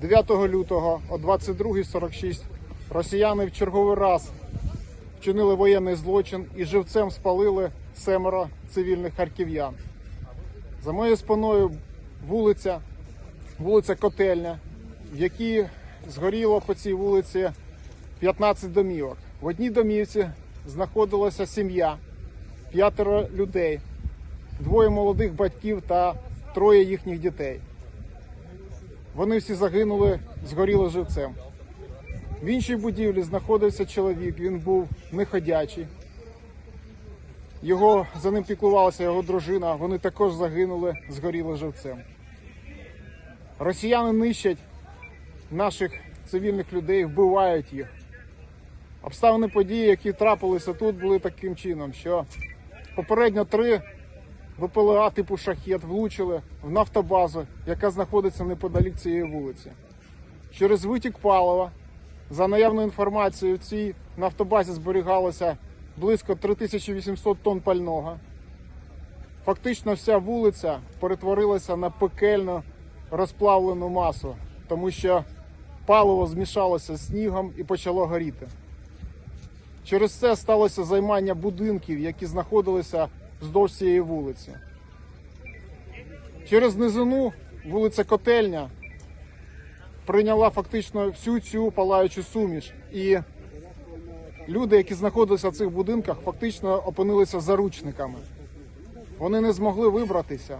9 лютого о 22.46 росіяни в черговий раз вчинили воєнний злочин і живцем спалили семеро цивільних харків'ян. За моєю спиною вулиця, вулиця Котельня, в якій згоріло по цій вулиці 15 домівок. В одній домівці знаходилася сім'я, п'ятеро людей, двоє молодих батьків та троє їхніх дітей. Вони всі загинули, згоріли живцем. В іншій будівлі знаходився чоловік, він був неходячий. Його за ним піклувалася його дружина. Вони також загинули, згоріли живцем. Росіяни нищать наших цивільних людей, вбивають їх. Обставини події, які трапилися тут, були таким чином, що попередньо три ВПЛА типу шахет влучили в нафтобазу, яка знаходиться неподалік цієї вулиці. Через витік палива, за наявною інформацією, в цій нафтобазі зберігалося близько 3800 тонн пального. Фактично вся вулиця перетворилася на пекельну розплавлену масу, тому що паливо змішалося з снігом і почало горіти. Через це сталося займання будинків, які знаходилися вздовж цієї вулиці. Через низину вулиця Котельня прийняла фактично всю цю палаючу суміш. І люди, які знаходилися в цих будинках, фактично опинилися заручниками. Вони не змогли вибратися.